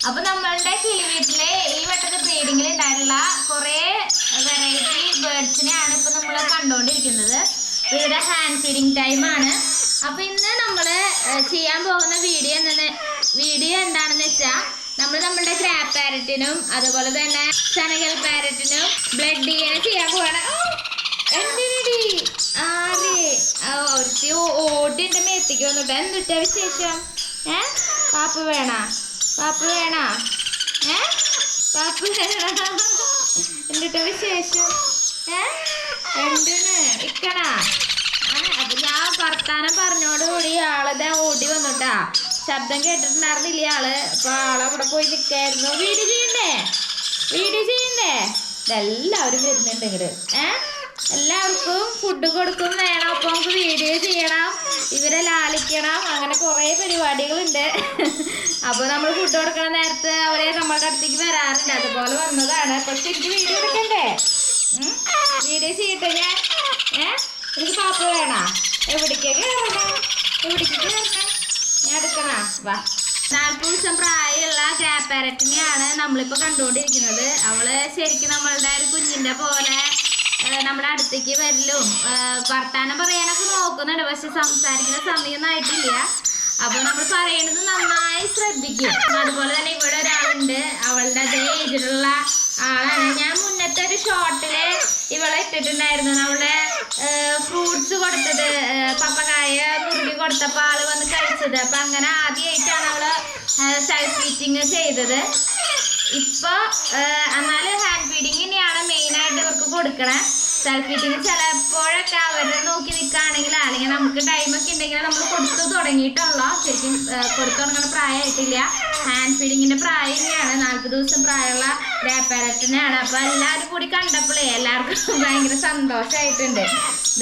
അപ്പൊ നമ്മളുടെ കിളി വീട്ടിലെ ഈ വട്ടത്തെ ബ്രീഡിങ്ങിൽ ഉണ്ടായിട്ടുള്ള കുറെ വെറൈറ്റി ബേർഡ്സിനെയാണ് ഇപ്പൊ നമ്മൾ കണ്ടുകൊണ്ടിരിക്കുന്നത് ഇവരുടെ ഹാൻഡ് ഫീഡിങ് ടൈം ആണ്. അപ്പൊ ഇന്ന് നമ്മൾ ചെയ്യാൻ പോകുന്ന വീഡിയോ എന്ന വീഡിയോ എന്താണെന്ന് വെച്ചാൽ നമ്മൾ നമ്മുടെ ക്രാപ്പ് പാരറ്റിനും അതുപോലെ തന്നെ ചനകൽ പാരറ്റിനും ബ്ലഡ് ഡി ചെയ്യാൻ പോവാണ്. എന്തിനടി ആര്? ഓടി എന്റെ മേത്തേക്ക് വന്നിട്ട് എന്തിട്ടാ വിശേഷം? ഏ? പാപ്പ വേണ? പാപ്പ വേണോ? ഏ? പാപ്പ വേണോ? എന്നിട്ട് വിശേഷം? ഏ? എന്തിന്? ഇക്കണാ അപ്പൊ ഞാൻ വർത്താനം പറഞ്ഞോടുകൂടി ആളതെ ഓടി വന്നുട്ടാ. ശബ്ദം കേട്ടിട്ടുണ്ടായിരുന്നില്ല ആൾ? അപ്പൊ ആളവിടെ പോയി നിക്കായിരുന്നു. വീട് ചെയ്യണ്ടേ? വീട് ചെയ്യണ്ടേ? ഇതെല്ലാവരും വരുന്നുണ്ട് ഇങ്ങോട്ട് ഏ? എല്ലാവർക്കും ഫുഡ് കൊടുക്കും വേണം. അപ്പൊ നമുക്ക് വീഡിയോ ചെയ്യണം ഇവരെ ലാളിക്കണം അങ്ങനെ കുറെ പരിപാടികളുണ്ട്. അപ്പൊ നമ്മൾ ഫുഡ് കൊടുക്കണ നേരത്തെ അവരെ നമ്മളുടെ അടുത്തേക്ക് വരാറുണ്ട്. അതുപോലെ വന്നതാണ്. പക്ഷെ എനിക്ക് വീഡിയോ എടുക്കണ്ടേ? വീഡിയോ ചെയ്യട്ടെ ഞാൻ? ഏ? എനിക്ക് പാപ്പ വേണോ? എവിടേക്ക് കയറണ? ഞാൻ എടുക്കണ? വാ. നാൽപ്പത് ദിവസം പ്രായമുള്ള ഗ്രാപ്പാരറ്റിനെയാണ് നമ്മളിപ്പോൾ കണ്ടുകൊണ്ടിരിക്കുന്നത്. അവൾ ശരിക്കും നമ്മളുടെ ഒരു കുഞ്ഞിന്റെ പോലെ നമ്മുടെ അടുത്തേക്ക് വരലും. വർത്താനം പറയാനൊക്കെ നോക്കുന്നുണ്ട്. പക്ഷെ സംസാരിക്കുന്ന സമയമൊന്നും ആയിട്ടില്ല. അപ്പൊ നമ്മൾ പറയണത് നന്നായി ശ്രദ്ധിക്കും. അതുപോലെ തന്നെ ഇവിടെ ഒരാളുണ്ട്. അവളുടെ അതേ ഏജിലുള്ള ആളാണ്. ഞാൻ മുന്നത്തെ ഒരു ഷോട്ടിൽ ഇവളെ ഇട്ടിട്ടുണ്ടായിരുന്നു. നമ്മുടെ ഫ്രൂട്ട്സ് കൊടുത്തത്. പപ്പകായ നുറുക്കി കൊടുത്തപ്പോ ആൾ വന്ന് കഴിച്ചത്. അപ്പൊ അങ്ങനെ ആദ്യമായിട്ടാണ് അവൾ സെൽഫ് ഫീറ്റിങ് ചെയ്തത്. ഇപ്പൊ എന്നാൽ ഹാൻഡ് ഫീഡിങ് തന്നെയാണ് മെയിൻ ആയിട്ട് ഇവർക്ക് കൊടുക്കണേ. സെൽഫ് ഫീഡിങ് ചിലപ്പോഴൊക്കെ അവരെ നോക്കി നിൽക്കുകയാണെങ്കിൽ അല്ലെങ്കിൽ നമുക്ക് ടൈമൊക്കെ ഉണ്ടെങ്കിൽ നമ്മൾ കൊടുത്തു തുടങ്ങിയിട്ടുള്ള. ശരിക്കും കൊടുത്തു തുടങ്ങുന്ന പ്രായമായിട്ടില്ല. ഹാൻഡ് ഫീഡിങ്ങിന്റെ പ്രായം തന്നെയാണ്. നാൽപ്പത് ദിവസം പ്രായമുള്ള ഗ്രാപ്പാരറ്റിനാണ് അപ്പൊ എല്ലാവരും കൂടി കണ്ടപ്പോഴേ എല്ലാവർക്കും ഭയങ്കര സന്തോഷമായിട്ടുണ്ട്.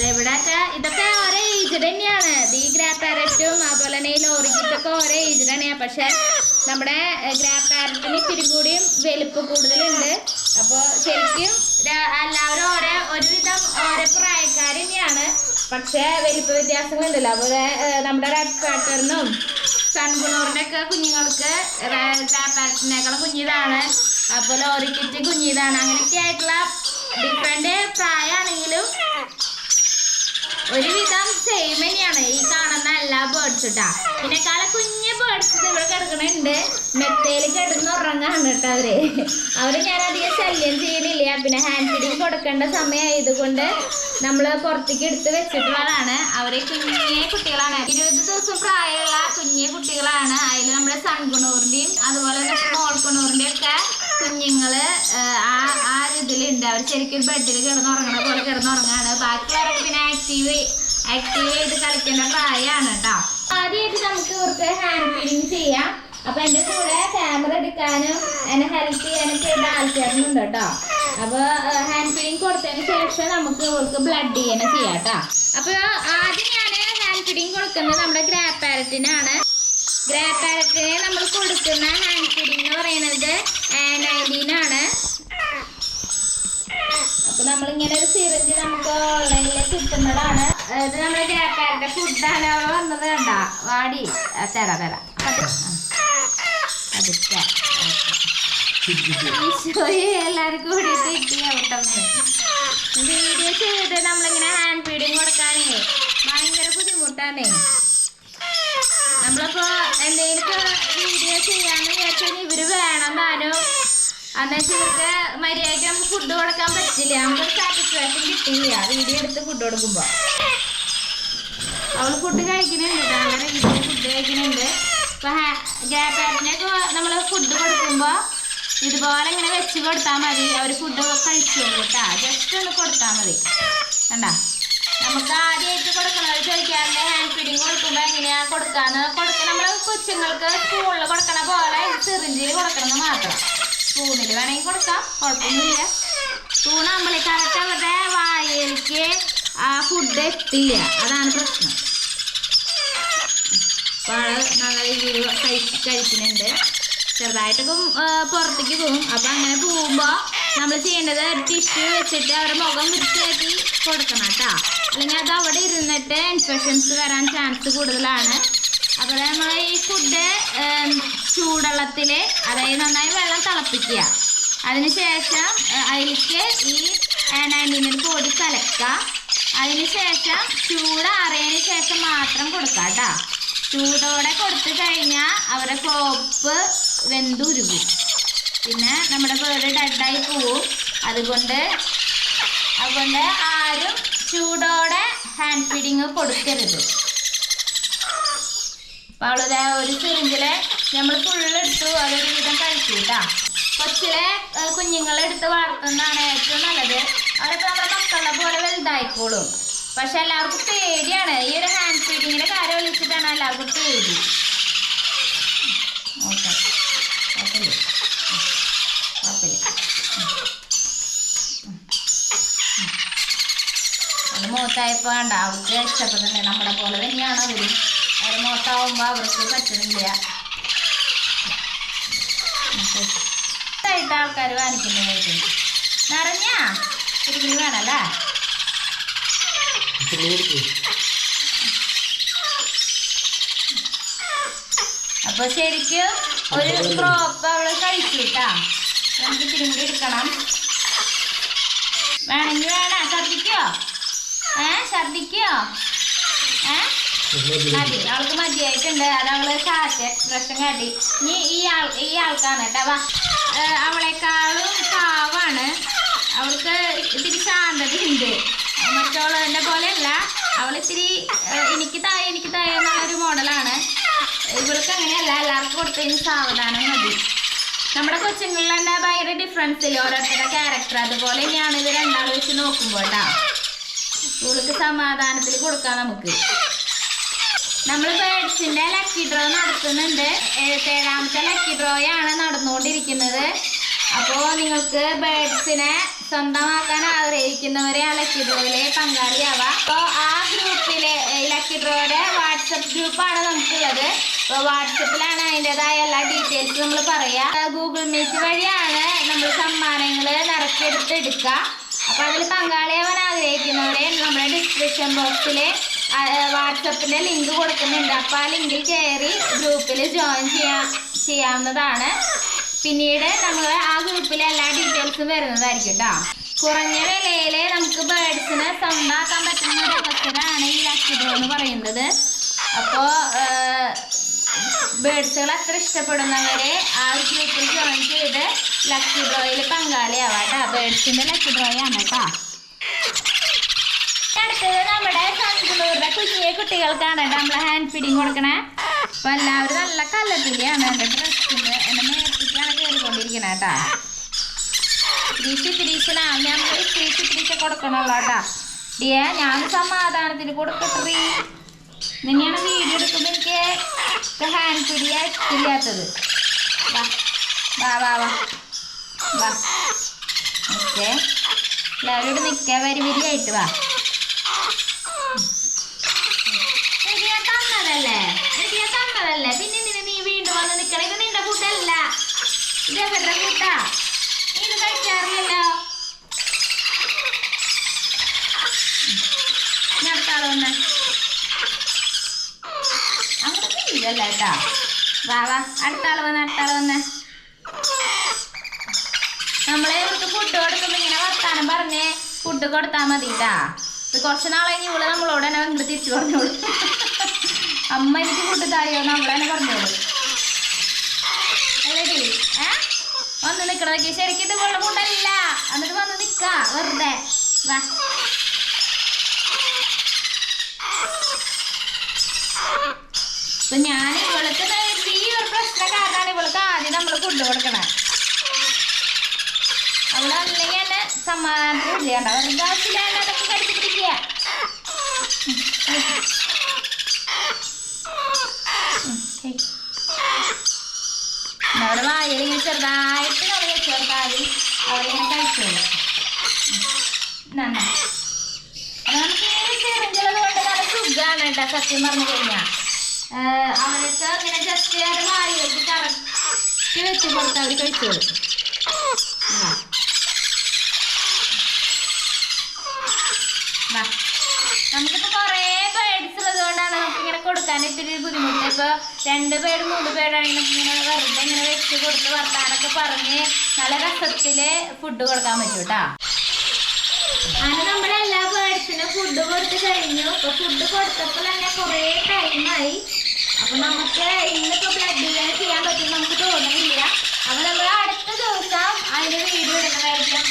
ഇവിടെയൊക്കെ ഇതൊക്കെ ഓരോ ഏജ് തന്നെയാണ്. ഈ ഗ്രാപ്പാരറ്റും അതുപോലെ തന്നെ ഈ ലോറിക്കൊക്കെ ഓരോ ഏജ് തന്നെയാണ് പക്ഷെ നമ്മുടെ ഗ്രാപ്പ് പാരറ്റിന് ഇത്തിരി കൂടിയും വലുപ്പ് കൂടുതലുണ്ട്. അപ്പോൾ ശരിക്കും എല്ലാവരും ഓരോ ഒരുവിധം ഓരോ പ്രായക്കാർ തന്നെയാണ്. പക്ഷേ വലിപ്പ വ്യത്യാസങ്ങളുണ്ടല്ലോ. അതുപോലെ നമ്മുടെ റെഡ് പാറ്ററിനും സൺകുളൂറിന്റെ ഒക്കെ കുഞ്ഞുങ്ങൾക്ക് ഗ്രാപ്പ് പാരറ്റിനേക്കാളും കുഞ്ഞിതാണ്. അപ്പോൾ ലോറിക്കിറ്റ് കുഞ്ഞിതാണ്. അങ്ങനെയൊക്കെ ആയിട്ടുള്ള ഡിഫറെന്റ് പ്രായമാണെങ്കിലും ഒരുവിധം സെയിം തന്നെയാണ്. ഈ കാണുന്ന എല്ലാ ബേർഡ്സ് ഇട്ടാ ഇതിനേക്കാളെ കുഞ്ഞു ബേർഡ്സ് ഇവിടെ കിടക്കണുണ്ട്. മെത്തയിൽ കിടന്നുറങ്ങാണ് കേട്ടോ അവർ. അവർ ഞാൻ അധികം ശല്യം ചെയ്യണില്ല പിന്നെ ഹാൻഡ് ഫീഡിങ് കൊടുക്കേണ്ട സമയമായതുകൊണ്ട് നമ്മൾ പുറത്തേക്ക് എടുത്ത് വെച്ചിട്ടുള്ളതാണ്. അവർ കുഞ്ഞേ കുട്ടികളാണ്. ഇരുപത് ദിവസം പ്രായമുള്ള കുഞ്ഞേ കുട്ടികളാണ്. അതിൽ നമ്മുടെ സൺകുണൂറിന്റെയും അതുപോലെ തന്നെ സ്മോൾ കുണൂറിന്റെയും ഒക്കെ കുഞ്ഞുങ്ങൾ ആ, ഇതിലുണ്ട്. അവർ ശരിക്കും ബെഡിൽ കിടന്നുറങ്ങണ പോലെ കിടന്നുറങ്ങാണ്. ബാക്കിയുള്ളവരൊക്കെ പിന്നെ ആക്റ്റീവ് ആക്റ്റീവ് ചെയ്ത് കളിക്കേണ്ട പ്രായമാണ് കേട്ടോ ആദ്യമായിട്ട് നമുക്ക് ഇവർക്ക് ഹാൻഡ് ഫീഡിങ് ചെയ്യാം. അപ്പൊ എന്റെ കൂടെ ക്യാമറ എടുക്കാനും എന്നെ ഹെൽപ്പ് ചെയ്യാനും ചെയ്ത ആൾക്കാരുണ്ട് കേട്ടോ അപ്പൊ ഹാൻഡ് ഫീഡിങ് കൊടുത്തതിന് ശേഷം നമുക്ക് ഇവർക്ക് ബ്ലഡ് ചെയ്യാനും ചെയ്യാം കേട്ടോ അപ്പൊ ആദ്യം ഞാൻ ഹാൻഡ് ഫീഡിങ് കൊടുക്കുന്നത് നമ്മുടെ ഗ്രാ പാരറ്റിനാണ് ഗ്രാ പാരറ്റിനെ നമ്മൾ കൊടുക്കുന്ന ഹാൻഡ് ഫീഡിങ് എന്ന് പറയുന്നത് നയന്റീൻ ആണ് നമ്മളിങ്ങനെ ഒരു സിറിഞ്ച് നമുക്ക് ഓൺലൈനിൽ കിട്ടുന്നതാണ്. ഇത് നമ്മുടെ ഗ്രാപ്പാരുടെ ഫുഡാണ് അവിടെ വന്നത് കണ്ട. വാടി. തരാ തരാം. എല്ലാവർക്കും കൂടിയിട്ട് കിട്ടി ഔട്ടന്ന് വീഡിയോ ചെയ്ത് നമ്മളിങ്ങനെ ഹാൻഡ് ഫീഡിങ് കൊടുക്കാനേ ഭയങ്കര ബുദ്ധിമുട്ടാണേ. നമ്മളിപ്പോ എന്തെങ്കിലും വീഡിയോ ചെയ്യാന്ന് വിചാരിച്ചാൽ ഇവർ വേണം താനും എന്നുവെച്ചാൽ ഇവർക്ക് മര്യാദയ്ക്ക് നമുക്ക് ഫുഡ് കൊടുക്കാൻ പറ്റില്ല. നമുക്ക് സാറ്റിസ്ഫാക്ഷൻ കിട്ടില്ല വീഡിയോ എടുത്ത് ഫുഡ് കൊടുക്കുമ്പോ. അവൾ ഫുഡ് കഴിക്കുന്നുണ്ട്. നല്ല രീതിയിൽ ഫുഡ് കഴിക്കുന്നുണ്ട്. ഇപ്പൊ ഗ്യാപ്പാറ്റിനൊക്കെ നമ്മൾ ഫുഡ് കൊടുക്കുമ്പോ ഇതുപോലെ ഇങ്ങനെ വെച്ച് കൊടുത്താൽ മതി. അവർ ഫുഡ് കഴിച്ചോളൂ കേട്ടാ. ജസ്റ്റ് ഒന്ന് കൊടുത്താൽ മതി. കണ്ട? നമുക്ക് ആദ്യമായിട്ട് കൊടുക്കണത് ചോദിക്കാറില്ല ഹാൻഡ് ഫീഡിങ് കൊടുക്കുമ്പോൾ എങ്ങനെയാ കൊടുക്കാന്ന്? കൊടുക്ക നമ്മൾ കൊച്ചുങ്ങൾക്ക് സ്കൂളിൽ കൊടുക്കണ പോലെ സിറിഞ്ചിൽ കൊടുക്കണമെന്ന് മാത്രം. സ്പൂണിൽ വേണമെങ്കിൽ കൊടുക്കാം. കുഴപ്പമൊന്നുമില്ല സ്പൂണാകുമ്പോഴേ കറക്റ്റ് അവരുടെ വായിലേക്ക് ആ ഫുഡ് എത്തില്ല. അതാണ് പ്രശ്നം. അപ്പോൾ കഴിച്ച് കഴിക്കുന്നുണ്ട്. ചെറുതായിട്ടൊക്കെ പുറത്തേക്ക് പോകും. അപ്പം അങ്ങനെ പോകുമ്പോൾ നമ്മൾ ചെയ്യേണ്ടത് ഒരു ടിഷ്യൂ വെച്ചിട്ട് അവരുടെ മുഖം വൃത്തിയാക്കി കൊടുക്കണം കേട്ടോ. അല്ലെങ്കിൽ അത് അവിടെ ഇരുന്നിട്ട് ഇൻഫെക്ഷൻസ് വരാൻ ചാൻസ് കൂടുതലാണ്. അപ്പോൾ നമ്മൾ ഈ ഫുഡ് ചൂടുവെള്ളത്തിൽ അതായത് നന്നായി വെള്ളം തിളപ്പിക്കുക. അതിനുശേഷം അതിലേക്ക് ഈ നയന്റീൻ പൊടി കലക്കുക. അതിനുശേഷം ചൂടാറിയതിന് ശേഷം മാത്രം കൊടുക്കുക കേട്ടോ. ചൂടോടെ കൊടുത്തു കഴിഞ്ഞാൽ അവരുടെ കോപ്പ് വെന്തുരുകും പിന്നെ നമ്മുടെ വേട് ഡെഡായി പോവും. അതുകൊണ്ട് അതുകൊണ്ട് ആരും ചൂടോടെ ഹാൻഡ് ഫീഡിങ് കൊടുക്കരുത്. അപ്പോൾ ഒരു സിറിഞ്ചിലെ നമ്മൾ ഫുള്ളെടുത്തു അതൊരു വിധം കഴിച്ചു കേട്ടാ കൊച്ചിലെ കുഞ്ഞുങ്ങളെടുത്ത് വളർത്തുന്നതാണ് ഏറ്റവും നല്ലത്. അവരൊക്കെ നമ്മുടെ മക്കളെ പോലെ വലുതായിക്കോളും. പക്ഷെ എല്ലാവർക്കും പേടിയാണ്. ഈ ഒരു ഹാൻഡ് ഫീഡിങ്ങിന്റെ കാര്യം വിളിച്ചിട്ടാണ് എല്ലാവർക്കും പേടി. ഓക്കെ. കുഴപ്പമില്ല. കുഴപ്പമില്ല. അത് കണ്ട? അവർക്ക് ഇഷ്ടപ്പെടുന്നില്ല നമ്മളെ പോലെ തന്നെയാണ് അവർ മൂത്താവുമ്പോൾ അവർക്ക് പറ്റണില്ല. ആയിട്ട് ആൾക്കാർ വാങ്ങിക്കുന്നതായിട്ട് നിറഞ്ഞാ? ഇത്തിരി വേണല്ലേ? അപ്പൊ ശരിക്കും ഒരു ക്രോപ്പ് അവൾ കഴിച്ചിട്ടാ. നമുക്ക് തിരുമ്പി എടുക്കണം. വേണമെങ്കിൽ വേണ ഛർദിക്കോ? ഏ ഛർദിക്കോ? ഏ? അവൾക്ക് മതിയായിട്ടുണ്ട്. അത് അവൾ കാറ്റ് എക്സ്പ്രഷൻ കാട്ടി. ഇനി ഈ ആൾ ഈ ആൾക്കാണ് കേട്ടോ. അവളെക്കാളും പാവാണ്. അവൾക്ക് ഇത്തിരി ശാന്തതയുണ്ട്. മറ്റുള്ളതിന്റെ പോലെയല്ല. അവൾ ഇത്തിരി എനിക്ക് തായ എനിക്ക് തായ എന്നുള്ളൊരു മോഡലാണ്. ഇവൾക്ക് അങ്ങനെയല്ല. എല്ലാവർക്കും കൊടുത്തതിന് സാവധാനം മതി. നമ്മുടെ കൊച്ചുങ്ങളിൽ തന്നെ ഭയങ്കര ഡിഫറൻസ് ഇല്ല? ഓരോരുത്തരുടെ ക്യാരക്ടർ അതുപോലെ തന്നെയാണ് ഇത് രണ്ടാൾ വെച്ച് നോക്കുമ്പോൾ കേട്ടോ. ഇവൾക്ക് സമാധാനത്തിൽ കൊടുക്കാം നമുക്ക്. നമ്മൾ ബേഡ്സിന്റെ ലക്കി ഡ്രോ നടത്തുന്നുണ്ട്. ഏഴാമത്തെ ലക്കി ഡ്രോയാണ് നടന്നുകൊണ്ടിരിക്കുന്നത്. അപ്പോൾ നിങ്ങൾക്ക് ബേഡ്സിനെ സ്വന്തമാക്കാൻ ആഗ്രഹിക്കുന്നവരെ ആ ലക്കി ഡ്രോയിലെ പങ്കാളിയാവാം. അപ്പോൾ ആ ഗ്രൂപ്പിലെ ലക്കി ഡ്രോയുടെ വാട്സപ്പ് ഗ്രൂപ്പാണ് നമുക്കുള്ളത്. അപ്പോൾ വാട്സപ്പിലാണ് അതിന്റെതായ എല്ലാ ഡീറ്റെയിൽസ് നമ്മൾ പറയാ. ഗൂഗിൾ മീറ്റ് വഴിയാണ് നമ്മൾ സമ്മാനങ്ങൾ നിറച്ചെടുത്ത് എടുക്കുക അപ്പോൾ അതിൽ പങ്കാളിയാവാൻ ആഗ്രഹിക്കുന്നവരെ നമ്മുടെ ഡിസ്ക്രിപ്ഷൻ ബോക്സിൽ വാട്സപ്പിന്റെ ലിങ്ക് കൊടുക്കുന്നുണ്ട്. അപ്പോൾ ആ ലിങ്കിൽ കയറി ഗ്രൂപ്പിൽ ജോയിൻ ചെയ്യാ ചെയ്യാവുന്നതാണ്. പിന്നീട് നമ്മൾ ആ ഗ്രൂപ്പിൽ എല്ലാ ഡീറ്റെയിൽസും വരുന്നതായിരിക്കും കേട്ടോ കുറഞ്ഞ വിലയിൽ നമുക്ക് ബേഡ്സിനെ സ്വന്തമാക്കാൻ പറ്റുന്ന ഒരു അവസരമാണ് ഈ ലക്കി എന്ന് പറയുന്നത്. അപ്പോൾ ബേഡ്സുകൾ അത്ര ഇഷ്ടപ്പെടുന്നവരെ ആ ഗ്രൂപ്പിൽ ജോയിൻ ചെയ്ത് ലക്കി ഡ്രോയിൽ പങ്കാളിയാവാം കേട്ടോ ബേഡ്സിന്റെ ലക്കി കേട്ടോ അടുത്തത് നമ്മുടെ സൺകുളൂറിന്റെ കുഞ്ഞിയ കുട്ടികൾക്കാണ് കേട്ടോ നമ്മൾ ഹാൻഡ് ഫീഡിങ് കൊടുക്കണേ. അപ്പൊ എല്ലാവരും നല്ല കല്ലപ്പിടിയാണ് എന്റെ ഡ്രസ്സിന് എന്റെ മേത്തിക്കാണ് കയറിക്കൊണ്ടിരിക്കണേ കേട്ടാ തിരിച്ച് തിരിച്ചനാ ഞാൻ തിരിച്ച് തിരിച്ച് കൊടുക്കണുള്ളൂ കേട്ടാ ഡിയ ഞാൻ സമാധാനത്തിന് കൊടുക്കട്ടെ നിന്നെയാണ് വീഡിയോ എടുക്കുമ്പോൾ എനിക്ക് ഹാൻഡ് ഫീഡിങ് ഇല്ലാത്തത് വാ വാ വാ വാ. വാ. ഓക്കെ. എല്ലാവരും ഇവിടെ നിൽക്കാൻ വരി വരിയായിട്ട് വാ എനിക്ക് ഞാൻ തന്നതല്ലേ എനിക്ക് ഞാൻ തന്നതല്ലേ പിന്നെ എന്തിനാ നീ വീണ്ടും വന്ന് നിക്കണം? ഇത് നിന്റെ കൂട്ടല്ല. ഇത് ഫുഡാ നീ ഇത് കഴിക്കാറില്ലല്ലോ. വന്ന്. അങ്ങോട്ട് കേട്ടാ വാ വാ. അടുത്താൾ വന്ന് നമ്മളെ ഇവർക്ക് ഫുഡ് കൊടുക്കുമ്പോ ഇങ്ങനെ വർത്താനം പറഞ്ഞ്. ഫുഡ് കൊടുത്താൽ മതി കേട്ടാ ഇത് കുറച്ച് നാളെ ഇനി ഇവൾ നമ്മളോട് തന്നെ തിരിച്ചു പറഞ്ഞോളൂ. അമ്മ എനിക്ക് ഫുഡ് തായോ അവിടെ തന്നെ പറഞ്ഞോളൂ ഏ? വന്ന് നിക്കണതൊക്കെ ശരിക്കും ഇത് വെള്ളം ഫുഡല്ല എന്നിട്ട് വന്ന് നിക്ക വെറുതെ. വാ. ഇപ്പൊ ഞാൻ ഇവൾക്ക് ഈ ഒരു പ്രശ്നം കാരണമാണ് ഇവൾക്ക് ആദ്യം നമ്മൾ ഫുഡ് കൊടുക്കണേ. അവൾ അല്ലെങ്കിൽ എന്നെ സമാധാനത്തിൽ ഇല്ല വെറുതെ ആവശ്യമില്ലാണ്ട് അതൊക്കെ പിടിക്കുക അവിടെ വായിൽ ഇങ്ങനെ ചെറുതായിട്ട് നമ്മൾ ചെറുതായി അവരിങ്ങനെ കഴിച്ചോളൂ നന്നാ. നമുക്ക് കൊണ്ട് നല്ല സുഖമാണ് കേട്ടോ സത്യം പറഞ്ഞു കഴിഞ്ഞാൽ അവരൊക്കെ ഇങ്ങനെ ജസ്റ്റ് അത് വായിലേക്ക് കറക്റ്റ് വെച്ച് കൊടുത്ത് കഴിച്ചോളും എന്നാ. വാ. നമുക്കിപ്പോ കുറേ ബേഡ്സ് ഉള്ളത് കൊണ്ടാണ് നമുക്ക് ഇങ്ങനെ കൊടുക്കാൻ കൊടുക്കാൻ ഇത്തിരി ബുദ്ധിമുട്ട്. ഇപ്പൊ രണ്ട് പേര് മൂന്ന് പേരാണെങ്കിൽ നമുക്ക് ഇങ്ങനെ വെറുതെ ഇങ്ങനെ വെച്ച് കൊടുത്ത് വർത്താനൊക്കെ പറഞ്ഞ് നല്ല രസത്തിൽ ഫുഡ് കൊടുക്കാൻ പറ്റും കേട്ടാ അങ്ങനെ നമ്മുടെ എല്ലാ പേഴ്സിനും ഫുഡ് കൊടുത്ത് കഴിഞ്ഞു. ഇപ്പൊ ഫുഡ് കൊടുത്തപ്പോൾ തന്നെ കുറേ ടൈമായി അപ്പൊ നമുക്ക് ഇന്നിപ്പോ ബ്ലഡ് ഇങ്ങനെ ചെയ്യാൻ പറ്റും നമുക്ക് തോന്നുന്നില്ല. അപ്പൊ നമ്മൾ അടുത്ത ദിവസം അതിന്റെ വീഡിയോ ഇടുന്നതായിരിക്കും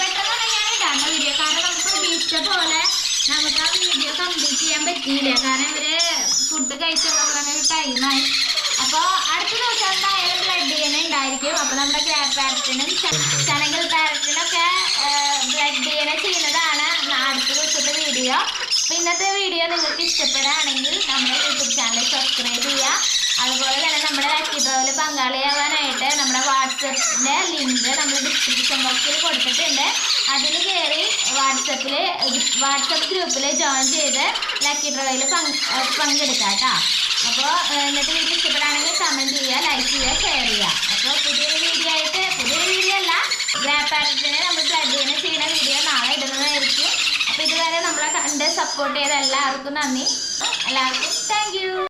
പെട്ടെന്ന് ഞാൻ ഇടാണ്ട വീഡിയോ കാരണം നമുക്ക് പ്രതീക്ഷിച്ച പോലെ നമുക്ക് ആ വീഡിയോ കംപ്ലീറ്റ് ചെയ്യാൻ പറ്റിയില്ല. കാരണം ഇവർ ഫുഡ് കഴിച്ചുള്ള ഒരു ടൈമായി അപ്പോൾ അടുത്ത ദിവസം എന്തായാലും ബ്ലഡ് ചെയ്യുന്ന ഉണ്ടായിരിക്കും. അപ്പോൾ നമ്മുടെ പാരറ്റിനും ചനങ്കൽ പാരറ്റിനൊക്കെ ബ്ലഡ് ചെയ്യുന്ന ചെയ്യുന്നതാണ് അടുത്ത ദിവസത്തെ വീഡിയോ അപ്പോൾ ഇന്നത്തെ വീഡിയോ നിങ്ങൾക്ക് ഇഷ്ടപ്പെടുകയാണെങ്കിൽ നമ്മുടെ യൂട്യൂബ് ചാനൽ സബ്സ്ക്രൈബ് ചെയ്യുക. അതുപോലെ തന്നെ നമ്മുടെ ലക്കി പങ്കാളിയാവാനായിട്ട് നമ്മുടെ വാട്സപ്പിന്റെ ലിങ്ക് നമ്മൾ ഡിസ്ക്രിപ്ഷൻ ബോക്സിൽ കൊടുത്തിട്ടുണ്ട്. കയറി വാട്സപ്പിൽ വാട്സപ്പ് ഗ്രൂപ്പിൽ ജോയിൻ ചെയ്ത് ലക്കി ഡ്രോയിൽ പങ്ക് പങ്കെടുക്കാം കേട്ടോ. അപ്പോൾ എന്നിട്ട് വീഡിയോ ഇഷ്ടപ്പെടുകയാണെങ്കിൽ കമന്റ് ചെയ്യുക ലൈക്ക് ചെയ്യുക ഷെയർ ചെയ്യുക. അപ്പോൾ പുതിയൊരു വീഡിയോ ആയിട്ട് പുതിയൊരു വീഡിയോ അല്ല ഗ്രാപ്പ് നമ്മൾ പ്ലഗ് ചെയ്യുന്ന ചെയ്യുന്ന വീഡിയോ നാളെ ഇടുന്നതായിരിക്കും. അപ്പോൾ ഇതുവരെ നമ്മളെ കണ്ട് സപ്പോർട്ട് ചെയ്ത എല്ലാവർക്കും നന്ദി. എല്ലാവർക്കും താങ്ക്